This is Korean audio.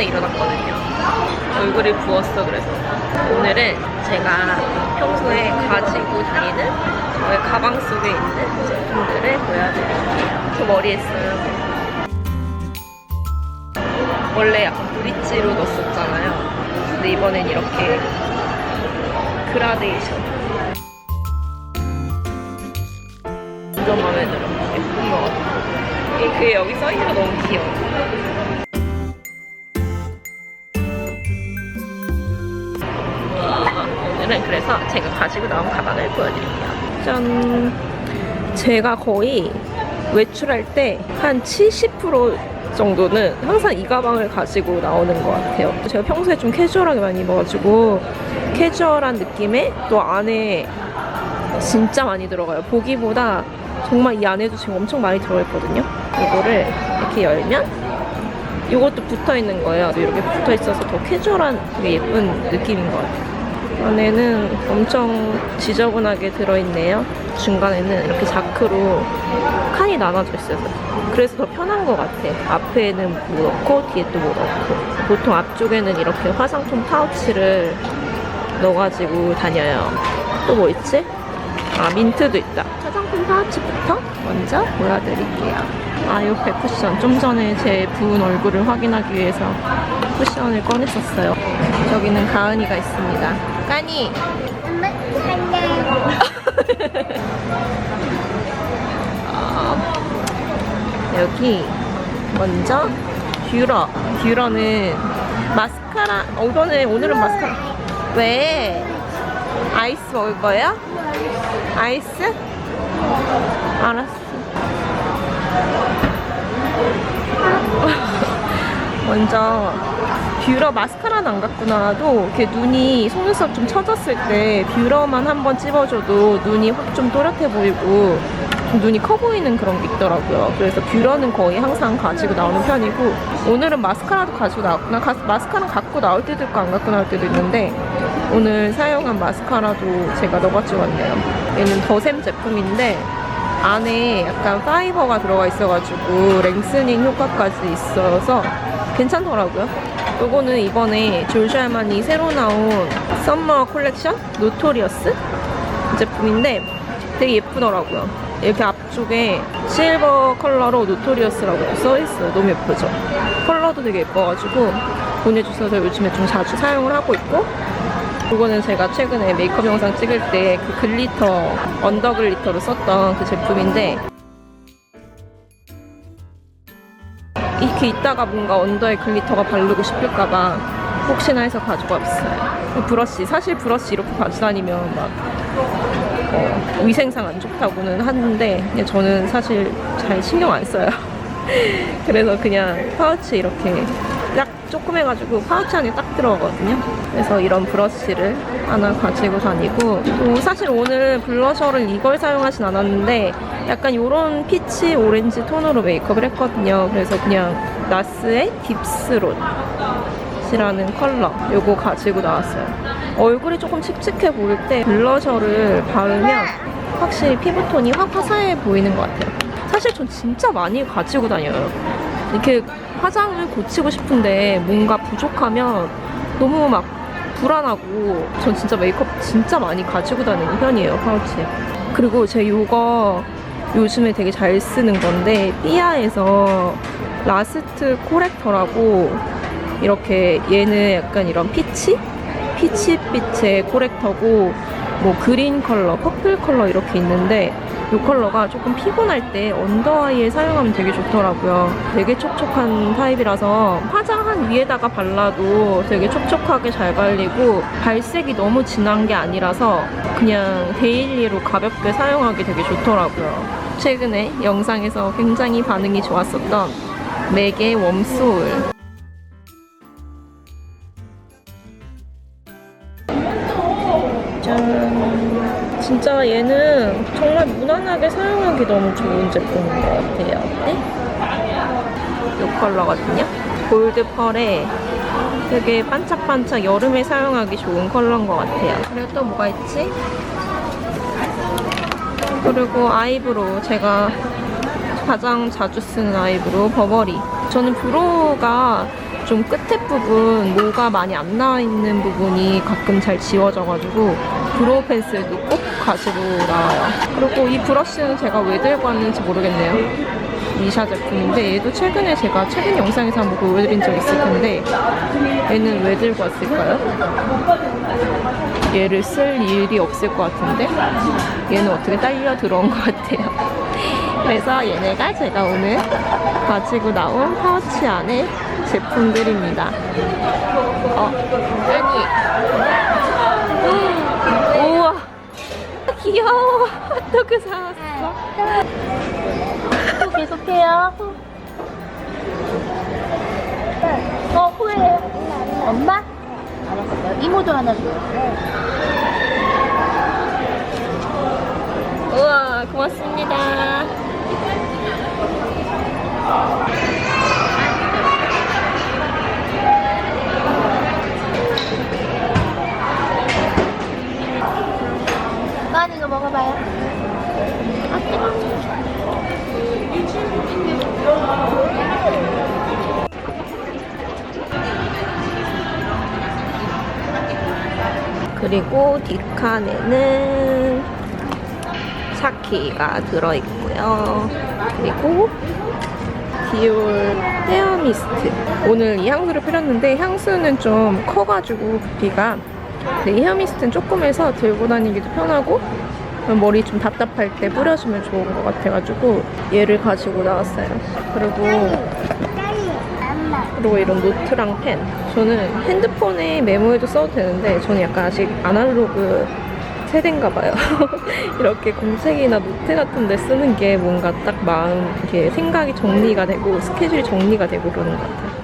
전에 일어났거든요. 얼굴이 부었어 그래서 오늘은 제가 평소에 가지고 다니는 저의 가방 속에 있는 제품들을 보여드릴게요. 저 머리 했어요. 원래 약간 브릿지로 넣었었잖아요. 근데 이번엔 이렇게 그라데이션. 완전 마음에 들어. 예쁜 것 같아. 그게 여기 써있는 거 너무 귀여워. 그래서 제가 가지고 나온 가방을 보여드릴게요. 짠! 제가 거의 외출할 때 한 70% 정도는 항상 이 가방을 가지고 나오는 것 같아요. 제가 평소에 좀 캐주얼하게 많이 입어가지고 캐주얼한 느낌에 또 안에 진짜 많이 들어가요. 보기보다 정말 이 안에도 지금 엄청 많이 들어있거든요. 이거를 이렇게 열면 이것도 붙어 있는 거예요. 이렇게 붙어 있어서 더 캐주얼한 되게 예쁜 느낌인 것 같아요. 안에는 엄청 지저분하게 들어있네요. 중간에는 이렇게 자크로 칸이 나눠져 있어요. 그래서 더 편한 것 같아. 앞에는 뭐 넣고 뒤에 또 뭐 넣고. 보통 앞쪽에는 이렇게 화장품 파우치를 넣어가지고 다녀요. 또 뭐 있지? 아 민트도 있다. 파우치부터 먼저 보여드릴게요. 아, 옆에 쿠션. 좀 전에 제 부은 얼굴을 확인하기 위해서 쿠션을 꺼냈었어요. 저기는 가은이가 있습니다. 까니! 엄마. 아, 여기 먼저 듀러. 듀러는 마스카라. 어, 이거는 오늘은 마스카라. 왜? 아이스 먹을 거예요? 아이스? 알았어. 먼저 뷰러 마스카라는 안 나와도 이렇게 눈이 속눈썹 좀 처졌을 때 뷰러만 한번 찝어줘도 눈이 확 좀 또렷해 보이고 좀 눈이 커 보이는 그런 게 있더라고요. 그래서 뷰러는 거의 항상 가지고 나오는 편이고 오늘은 마스카라도 가지고 나왔구나. 가- 마스카라 갖고 나올 때도 있고 안 갖고 나올 때도 있는데 오늘 사용한 마스카라도 제가 넣어가지고 왔네요. 얘는 더샘 제품인데 안에 약간 파이버가 들어가 있어가지고 랭스닝 효과까지 있어서 괜찮더라고요. 요거는 이번에 알마니 새로 나온 썸머 콜렉션 노토리어스 제품인데 되게 예쁘더라고요. 이렇게 앞쪽에 실버 컬러로 노토리어스라고 써있어요. 너무 예쁘죠? 컬러도 되게 예뻐가지고 보내주셔서 요즘에 좀 자주 사용을 하고 있고 이거는 제가 최근에 메이크업 영상 찍을 때 그 글리터, 언더 글리터로 썼던 그 제품인데 이렇게 있다가 뭔가 언더에 글리터가 바르고 싶을까봐 혹시나 해서 가지고 왔어요. 그 브러쉬, 사실 브러쉬 이렇게 가지고 다니면 막 어, 위생상 안 좋다고는 하는데 저는 사실 잘 신경 안 써요. 그래서 그냥 파우치 이렇게 딱 조그매가지고 파우치 안에 딱 들어가거든요. 그래서 이런 브러쉬를 하나 가지고 다니고 또 사실 오늘 블러셔를 이걸 사용하진 않았는데 약간 이런 피치 오렌지 톤으로 메이크업을 했거든요. 그래서 그냥 나스의 딥스롯 이라는 컬러 요거 가지고 나왔어요 얼굴이 조금 칙칙해 보일 때 블러셔를 바르면 확실히 피부톤이 확 화사해 보이는 것 같아요 사실 전 진짜 많이 가지고 다녀요 이렇게 화장을 고치고 싶은데 뭔가 부족하면 너무 막 불안하고 전 진짜 메이크업 진짜 많이 가지고 다니는 편이에요 파우치에 그리고 제 요거 요즘에 되게 잘 쓰는 건데 삐아에서 라스트 코렉터라고 이렇게 얘는 약간 이런 피치? 피치빛의 코렉터고 뭐 그린 컬러, 퍼플 컬러 이렇게 있는데 이 컬러가 조금 피곤할 때 언더아이에 사용하면 되게 좋더라고요. 되게 촉촉한 타입이라서 화장 한 위에다가 발라도 되게 촉촉하게 잘 발리고 발색이 너무 진한 게 아니라서 그냥 데일리로 가볍게 사용하기 되게 좋더라고요. 최근에 영상에서 굉장히 반응이 좋았었던 맥의 웜소울 짠. 진짜 얘는 정말 무난하게 사용하기 너무 좋은 제품인 것 같아요. 네? 이 컬러거든요. 골드 펄에 되게 반짝반짝 여름에 사용하기 좋은 컬러인 것 같아요. 그리고 또 뭐가 있지? 그리고 아이브로우 제가 가장 자주 쓰는 아이브로우 버버리. 저는 브로우가 좀 끝에 부분 모가 많이 안 나와 있는 부분이 가끔 잘 지워져가지고 브로우 펜슬도 꼭 가지고 나와요. 그리고 이 브러쉬는 제가 왜 들고 왔는지 모르겠네요. 미샤 제품인데 얘도 최근에 제가 최근 영상에서 한번 보여드린 적 있을 텐데 얘는 왜 들고 왔을까요? 얘를 쓸 일이 없을 것 같은데 얘는 어떻게 딸려 들어온 것 같아요. 그래서 얘네가 제가 오늘 가지고 나온 파우치 안에 제품들입니다. 어, 아니. 귀여워. 핫도그 사왔어. 또 계속해요. 어, 후회해. 엄마? 알았어. 이모도 하나 줘. 우와, 고맙습니다. 난 이거 먹어봐요. 그리고 뒷칸에는 사키가 들어있고요. 그리고 디올 헤어 미스트. 오늘 이 향수를 뿌렸는데 향수는 좀 커가지고 부피가 근데 이 헤어 미스트는 조금해서 들고 다니기도 편하고 머리 좀 답답할 때 뿌려주면 좋은 것 같아가지고 얘를 가지고 나왔어요. 그리고 그리고 이런 노트랑 펜. 저는 핸드폰에 메모해도 써도 되는데 저는 약간 아직 아날로그 세대인가 봐요. 이렇게 공책이나 노트 같은 데 쓰는 게 뭔가 딱 마음, 이렇게 생각이 정리가 되고 스케줄이 정리가 되고 그러는 것 같아요.